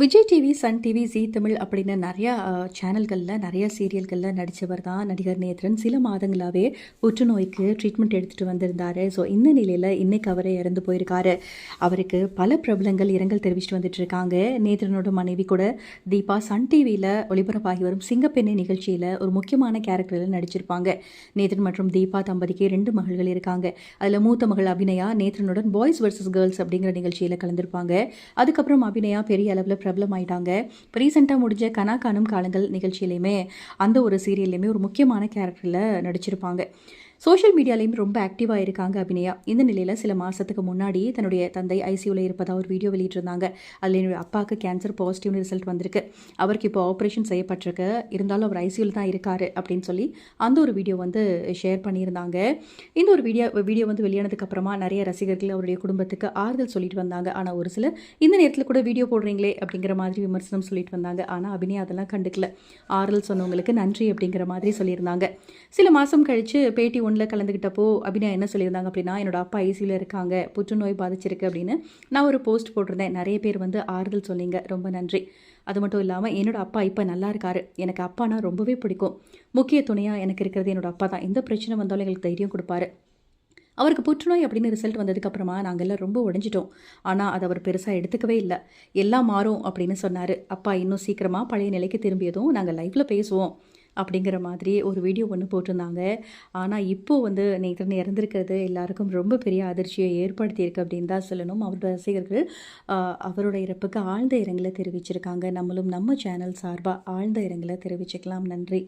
Vijay TV Sun TV Zee Tamil அப்படின்னு நிறையா சேனல்களில் நிறைய சீரியல்களில் நடித்தவர் தான் நடிகர் நேத்ரன். சில மாதங்களாகவே புற்றுநோய்க்கு ட்ரீட்மெண்ட் எடுத்துகிட்டு வந்திருந்தார். ஸோ இந்த நிலையில் இன்னைக்கு அவரே இறந்து போயிருக்காரு. அவருக்கு பல பிரபலங்கள் இரங்கல் தெரிவிச்சுட்டு வந்துட்டு இருக்காங்க. நேத்ரனோட மனைவி கூட தீபா சன் டிவியில் ஒளிபரப்பாகி வரும் சிங்கப்பெண்ணை நிகழ்ச்சியில் ஒரு முக்கியமான கேரக்டரில் நடிச்சிருப்பாங்க. நேத்ரன் மற்றும் தீபா தம்பதிக்கு ரெண்டு மகள்கள் இருக்காங்க. அதில் மூத்த மகள் அபிநயா நேத்ரனுடன் பாய்ஸ் வர்சஸ் கேர்ள்ஸ் அப்படிங்கிற நிகழ்ச்சியில் கலந்திருப்பாங்க. அதுக்கப்புறம் அபிநயா பெரிய அளவில் பிரபலம் ஆயிட்டாங்க இப்போ ரீசெண்டாக முடிஞ்ச கனா காணும் காலங்கள் நிகழ்ச்சியிலையுமே அந்த ஒரு சீரியல்லையுமே ஒரு முக்கியமான கேரக்டரில் நடிச்சிருப்பாங்க. சோஷியல் மீடியாலையும் ரொம்ப ஆக்டிவாக இருக்காங்க அபிநயா. இந்த நிலையில் சில மாதத்துக்கு முன்னாடி தன்னுடைய தந்தை ஐசியூவில் இருப்பதாக ஒரு வீடியோ வெளியிட்டிருந்தாங்க. அதில் என்னுடைய அப்பாவுக்கு கேன்சர் பாசிட்டிவ்னு ரிசல்ட் வந்திருக்கு. அவருக்கு இப்போ ஆப்ரேஷன் செய்யப்பட்டிருக்கு. இருந்தாலும் அவர் ஐசியூவில் தான் இருக்கார் அப்படின்னு சொல்லி அந்த ஒரு வீடியோ வந்து ஷேர் பண்ணியிருந்தாங்க. இந்த ஒரு வீடியோ வீடியோ வந்து வெளியானதுக்கப்புறமா நிறைய ரசிகர்கள் அவருடைய குடும்பத்துக்கு ஆறுதல் சொல்லிட்டு வந்தாங்க. ஆனால் ஒரு சிலர் இந்த நேரத்தில் கூட வீடியோ போடுறீங்களே அப்படிங்கிற மாதிரி விமர்சனம் சொல்லிட்டு வந்தாங்க. ஆனால் அபிநயா அதெல்லாம் கண்டுக்கல. ஆறுதல் சொன்னவங்களுக்கு நன்றி அப்படிங்கிற மாதிரி சொல்லியிருந்தாங்க. சில மாதம் கழித்து பேட்டி ஒன்றில் கலந்துக்கிட்டப்போ அபிநயா என்ன சொல்லியிருந்தாங்க? அப்படின்னா என்னோட அப்பா ஐசியில் இருக்காங்க. புற்றுநோய் பாதிச்சிருக்கு அப்படின்னு நான் ஒரு போஸ்ட் போட்டிருந்தேன். நிறைய பேர் வந்து ஆறுதல் சொன்னீங்க. ரொம்ப நன்றி. அது மட்டும் இல்லாமல் என்னோட அப்பா இப்போ நல்லா இருக்காரு. எனக்கு அப்பானா ரொம்பவே பிடிக்கும். முக்கிய துணையாக எனக்கு இருக்கிறது என்னோட அப்பா தான். எந்த பிரச்சனை வந்தாலும் எங்களுக்கு தைரியம் கொடுப்பாரு. அவருக்கு புற்றுநோய் அப்படின்னு ரிசல்ட் வந்ததுக்கப்புறமா நாங்கள் எல்லாம் ரொம்ப உடஞ்சிட்டோம். ஆனால் அதை அவர் பெருசாக எடுத்துக்கவே இல்லை. எல்லாம் மாறும் அப்படின்னு சொன்னார். அப்பா இன்னும் சீக்கிரமாக பழைய நிலைக்கு திரும்பியதும் நாங்கள் லைஃப்பில் பேசுவோம். அப்படிங்கிற மாதிரி ஒரு வீடியோ ஒன்று போட்டிருந்தாங்க. ஆனால் இப்போது வந்து நேற்று இறந்துருக்கிறது எல்லாருக்கும் ரொம்ப பெரிய அதிர்ச்சியை ஏற்படுத்தியிருக்கு அப்படின்னு தான் சொல்லணும். அவரோட ரசிகர்கள் அவரோட இறப்புக்கு ஆழ்ந்த இரங்கலை தெரிவிச்சிருக்காங்க. நம்மளும் நம்ம சேனல் சார்பாக ஆழ்ந்த இரங்கலை தெரிவிச்சுக்கலாம். நன்றி.